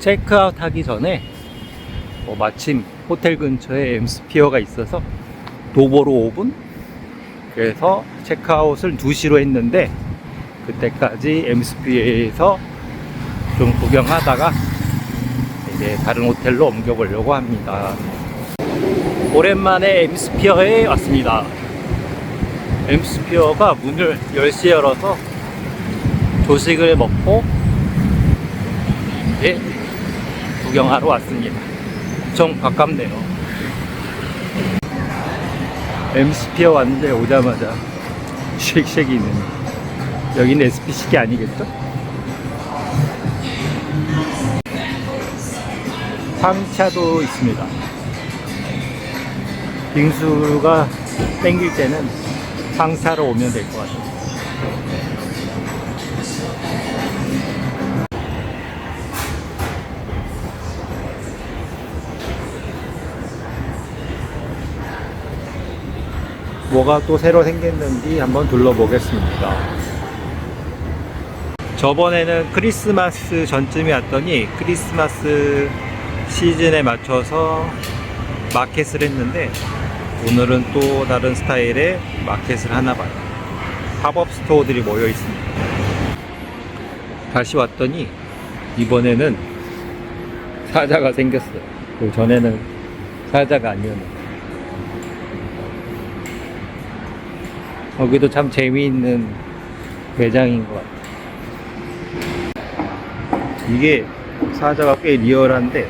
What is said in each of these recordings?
체크아웃 하기 전에 뭐 마침 호텔 근처에 엠스피어가 있어서 도보로 5분? 그래서 체크아웃을 2시로 했는데 그때까지 엠스피어에서 좀 구경하다가 이제 다른 호텔로 옮겨보려고 합니다. 오랜만에 엠스피어에 왔습니다. 엠스피어가 문을 10시에 열어서 조식을 먹고 이제 구경하러 왔습니다. 엄청 가깝네요. 엠스피어 왔는데 오자마자 쉑쉑이 있는 여기는 SPC기 아니겠죠? 상차도 있습니다. 빙수가 땡길 때는 상차로 오면 될 것 같아요. 뭐가 또 새로 생겼는지 한번 둘러보겠습니다. 저번에는 크리스마스 전쯤에 왔더니 크리스마스 시즌에 맞춰서 마켓을 했는데 오늘은 또 다른 스타일의 마켓을 하나 봐요. 팝업 스토어들이 모여 있습니다. 다시 왔더니 이번에는 사자가 생겼어요. 그 전에는 사자가 아니었는데. 거기도 참 재미있는 매장인 것 같아요. 이게 사자가 꽤 리얼한데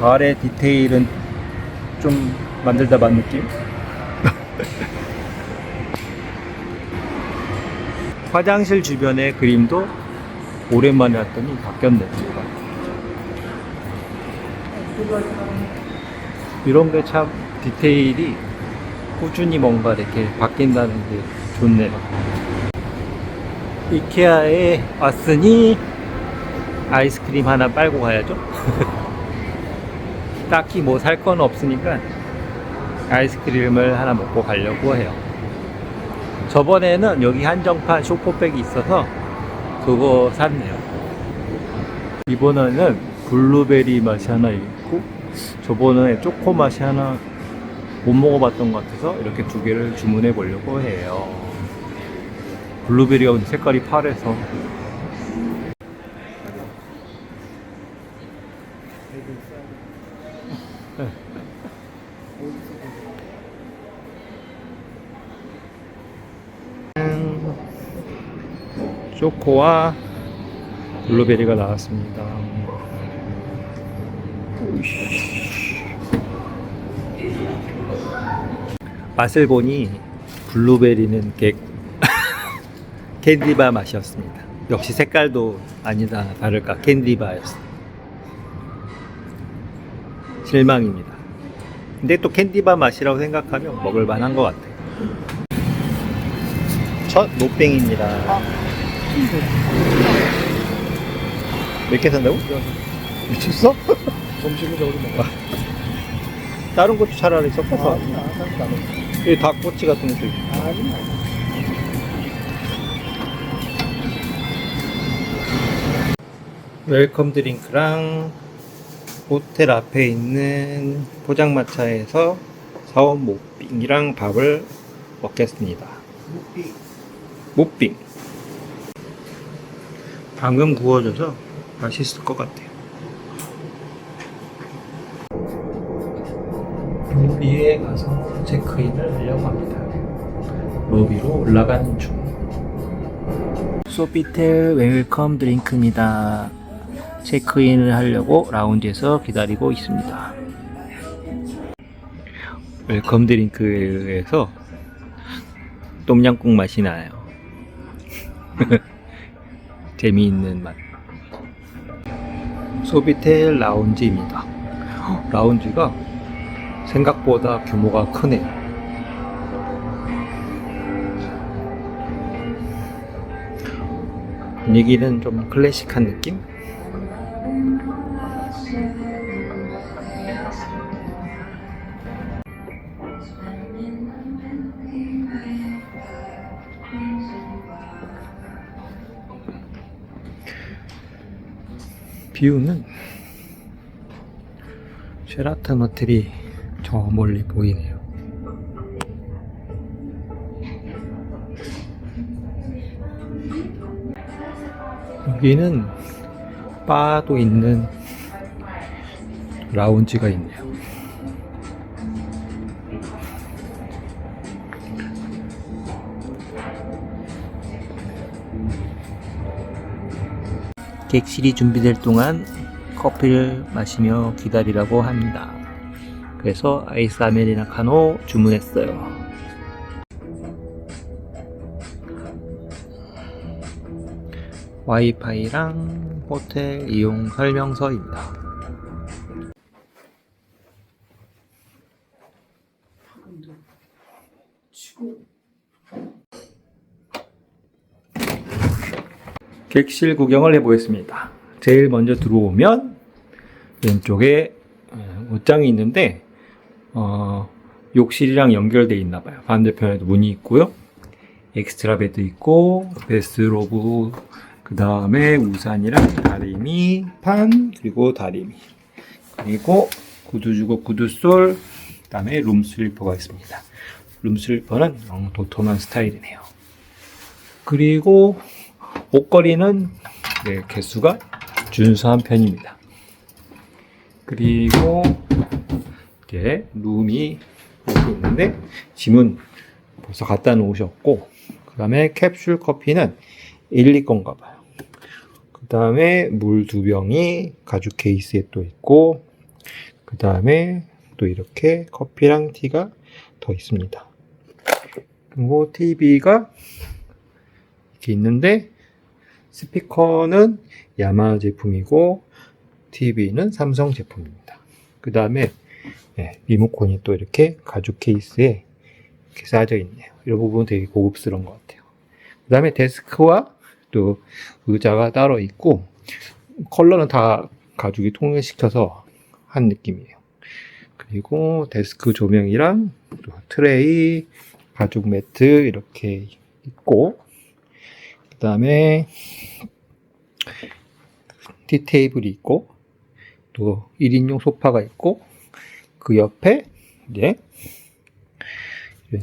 발의 디테일은 좀 만들다 만 느낌? 화장실 주변의 그림도 오랜만에 왔더니 바뀌었네요. 이런 게 참 디테일이 꾸준히 뭔가 이렇게 바뀐다는 게 좋네요. 이케아에 왔으니 아이스크림 하나 빨고 가야죠. 딱히 뭐 살 건 없으니까 아이스크림을 하나 먹고 가려고 해요. 저번에는 여기 한정판 쇼포백이 있어서 그거 샀네요. 이번에는 블루베리 맛이 하나 있고 저번에 초코 맛이 하나 못 먹어봤던 것 같아서 이렇게 두 개를 주문해 보려고 해요. 블루베리가 색깔이 파래서 초코와 블루베리가 나왔습니다. 오이씨. 맛을 보니 블루베리는 객 캔디바 맛이었습니다. 역시 색깔도 아니다 다를까 캔디바였어요. 실망입니다. 근데 또 캔디바 맛이라고 생각하면 먹을 만한 것 같아요. 첫 노뱅입니다. 몇 개 산다고? 미쳤어? 점심을 저기 먹어. 다른 것도 차라리 섞어서. 거안 먹어. 여기 닭꼬치 같은 것도 있고. 아니야. 웰컴 드링크랑 호텔 앞에 있는 포장마차에서 사온 모빙이랑 밥을 먹겠습니다. 무비. 모빙. 방금 구워져서 맛있을 것 같아요. 가서 체크인을 하려고 합니다. 로비로 올라가는 중. 소피텔 웰컴 드링크입니다. 체크인을 하려고 라운지에서 기다리고 있습니다. 웰컴 드링크에서 똠양꿍 맛이 나요. 재미있는 맛. 소비텔 라운지입니다. 라운지가 생각보다 규모가 크네요. 분위기는 좀 클래식한 느낌? 뷰는 쉐라튼 호텔이 저 멀리 보이네요. 여기는 바도 있는 라운지가 있네요. 객실이 준비될 동안 커피를 마시며 기다리라고 합니다. 그래서 아이스 아메리카노 주문했어요. 와이파이랑 호텔 이용 설명서입니다. 객실 구경을 해보겠습니다. 제일 먼저 들어오면 왼쪽에 어, 옷장이 있는데 어, 욕실이랑 연결되어 있나 봐요. 반대편에도 문이 있고요. 엑스트라 베드 있고 베스트로브 그 다음에 우산이랑 다리미 판 그리고 다리미 그리고 구두 주고 구두솔 그 다음에 룸 슬리퍼가 있습니다. 룸 슬리퍼는 영 도톰한 스타일이네요. 그리고 옷걸이는 네, 개수가 준수한 편입니다. 그리고 이제 룸이 이렇게 있는데 짐은 벌써 갖다 놓으셨고 그 다음에 캡슐 커피는 1, 2 건가 봐요. 그 다음에 물 두 병이 가죽 케이스에 또 있고 그 다음에 또 이렇게 커피랑 티가 더 있습니다. 그리고 TV가 이렇게 있는데 스피커는 야마 제품이고 TV는 삼성 제품입니다. 그 다음에 리모컨이 또 이렇게 가죽 케이스에 이렇게 쌓여져 있네요. 이 부분 되게 고급스러운 것 같아요. 그 다음에 데스크와 또 의자가 따로 있고 컬러는 다 가죽이 통일시켜서 한 느낌이에요. 그리고 데스크 조명이랑 또 트레이, 가죽 매트 이렇게 있고 그 다음에 티 테이블이 있고 또 1인용 소파가 있고 그 옆에 이제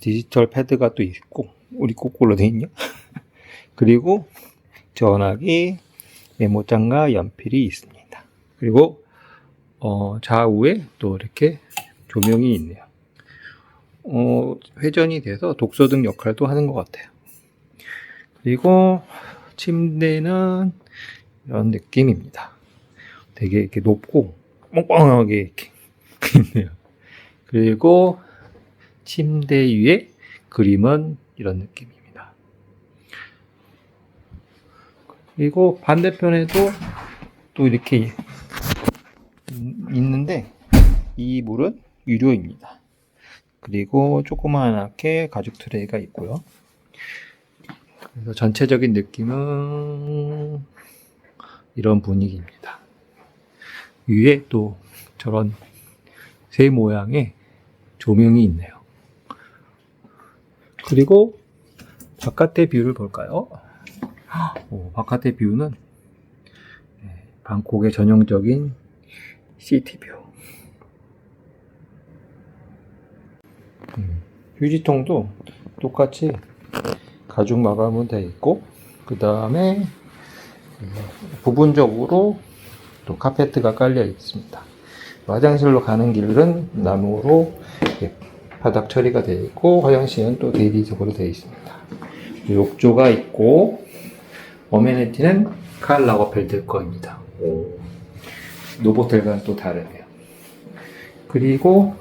디지털 패드가 또 있고 우리 거꾸로 돼 있냐? 그리고 전화기, 메모장과 연필이 있습니다. 그리고 어, 좌우에 또 이렇게 조명이 있네요. 어, 회전이 돼서 독서등 역할도 하는 것 같아요. 그리고 침대는 이런 느낌입니다. 되게 이렇게 높고 뻥뻥하게 이렇게 있네요. 그리고 침대 위에 그림은 이런 느낌입니다. 그리고 반대편에도 또 이렇게 있- 있는데 이 물은 유료입니다. 그리고 조그맣게 가죽 트레이가 있고요. 그래서 전체적인 느낌은 이런 분위기입니다. 위에 또 저런 새 모양의 조명이 있네요. 그리고 바깥의 뷰를 볼까요? 오, 바깥의 뷰는 네, 방콕의 전형적인 시티뷰. 음, 휴지통도 똑같이 가죽 마감은 되어 있고, 그 다음에 부분적으로 또 카페트가 깔려 있습니다. 화장실로 가는 길은 나무로 바닥 처리가 되어 있고 화장실은 또 대리석으로 되어 있습니다. 욕조가 있고 어메니티는 칼 라거펠드 거입니다. 노보텔과는 또 다르네요. 그리고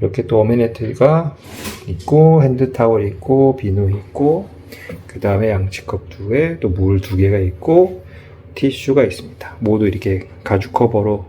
이렇게 또 어메니티가 있고 핸드 타월 있고 비누 있고 그 다음에 양치컵 두 개, 또 물 두 개가 있고 티슈가 있습니다. 모두 이렇게 가죽 커버로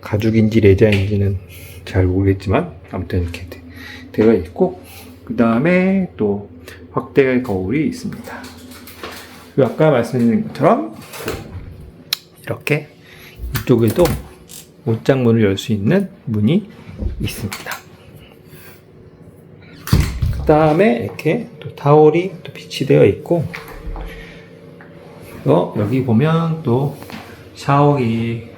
가죽인지 레자인지는 잘 모르겠지만 아무튼 이렇게 되- 되어 있고 그 다음에 또 확대 거울이 있습니다. 그리고 아까 말씀드린 것처럼 이렇게 이쪽에도 옷장문을 열 수 있는 문이 있습니다. 그 다음에 이렇게 또 타월이 또 비치되어 있고 또 여기 보면 또 샤워기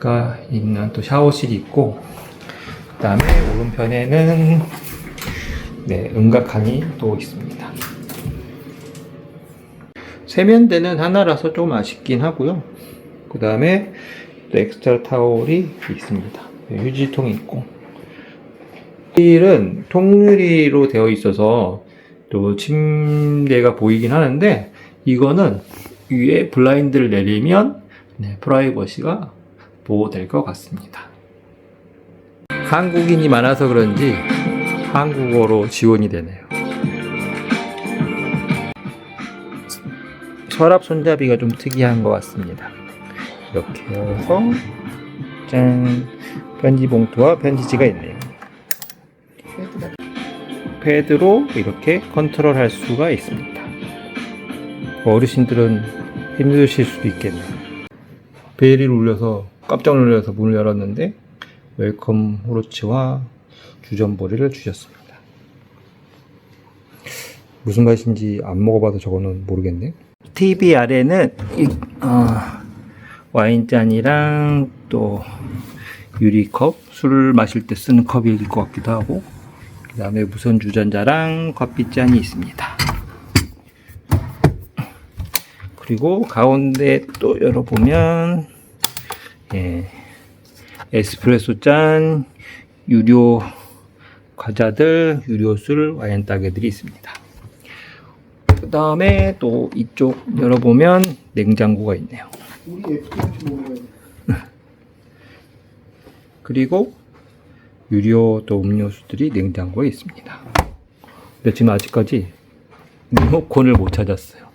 가 있는 또 샤워실이 있고 그 다음에 오른편에는 네, 음각칸이 또 있습니다. 세면대는 하나라서 좀 아쉽긴 하고요. 그 다음에 또 엑스트라 타올이 있습니다. 네, 휴지통이 있고. 힐은 통유리로 되어 있어서 또 침대가 보이긴 하는데 이거는 위에 블라인드를 내리면 네, 프라이버시가 보호될 것 같습니다. 한국인이 많아서 그런지 한국어로 지원이 되네요. 서랍 손잡이가 좀 특이한 것 같습니다. 이렇게 해서 짠 편지 봉투와 편지지가 있네요. 패드로 이렇게 컨트롤할 수가 있습니다. 어르신들은 힘드실 수도 있겠네요. 베일이 울려서 깜짝 놀라서 문을 열었는데 웰컴 후르츠와 주전보리를 주셨습니다. 무슨 맛인지 안 먹어봐서 저거는 모르겠네. TV 아래는 이, 어, 와인잔이랑 또 유리컵, 술을 마실 때 쓰는 컵일 것 같기도 하고, 그 다음에 무선 주전자랑 커피잔이 있습니다. 그리고 가운데 또 열어보면, 예, 에스프레소 잔, 유료 과자들, 유료 술, 와인 따개들이 있습니다. 그 다음에 또 이쪽 열어보면 냉장고가 있네요. 그리고 유료 또 음료수들이 냉장고에 있습니다. 근데 지금 아직까지 리모컨을 못 찾았어요.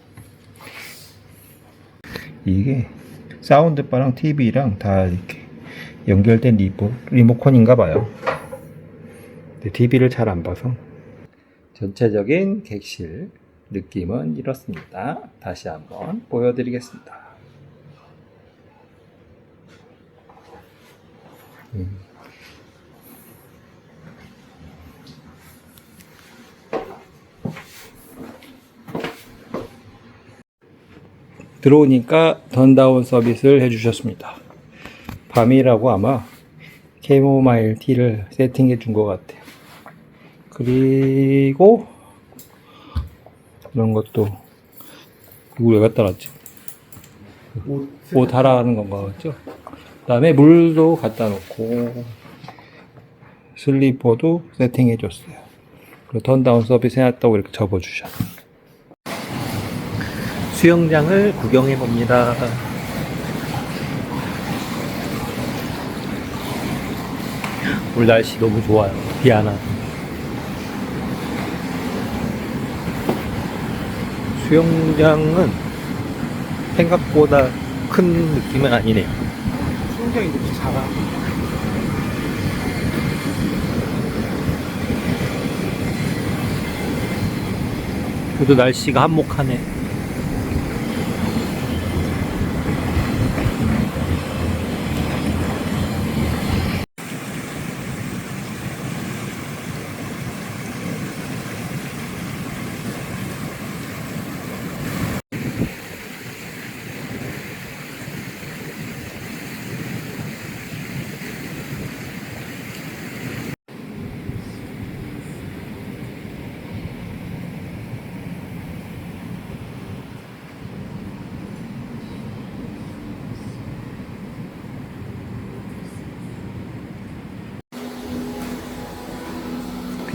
이게 사운드바랑 TV랑 다 이렇게 연결된 리모, 리모컨인가 봐요. TV를 잘 안 봐서 전체적인 객실 느낌은 이렇습니다. 다시 한번 보여드리겠습니다. 들어오니까 던다운 서비스를 해주셨습니다. 밤이라고 아마 캐모마일 티를 세팅해 준 것 같아요. 그리고 이런 것도 이거 왜 갖다 놨지? 옷, 옷 하라는 건가 같죠? 그 다음에 물도 갖다 놓고 슬리퍼도 세팅해 줬어요. 그리고 턴다운 서비스 해놨다고 이렇게 접어주셔. 수영장을 구경해 봅니다. 오늘 날씨 너무 좋아요. 비 안 와서. 수영장은 생각보다 큰 느낌은 아니네요. 수영장이 너무 작아. 그래도 날씨가 한몫하네.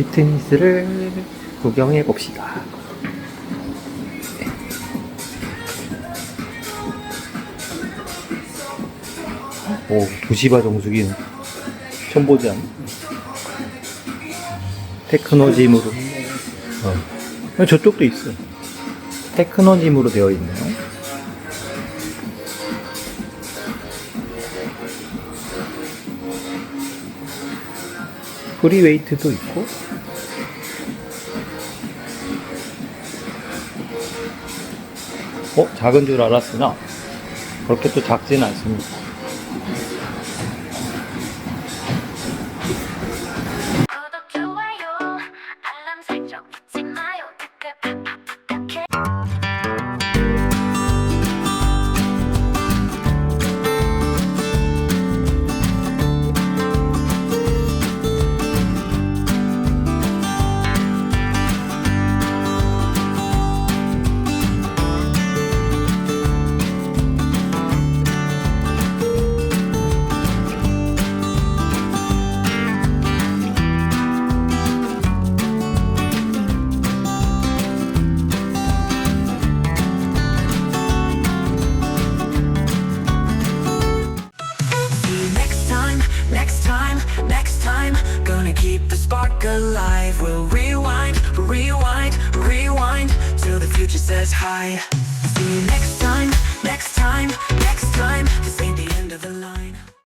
피트니스를 구경해 봅시다. 오, 도시바 정수기는 처음 보지 않나? 테크노짐으로. 어. 저쪽도 있어. 테크노짐으로 되어 있네요. 프리웨이트도 있고 작은 줄 알았으나 그렇게 또 작지는 않습니다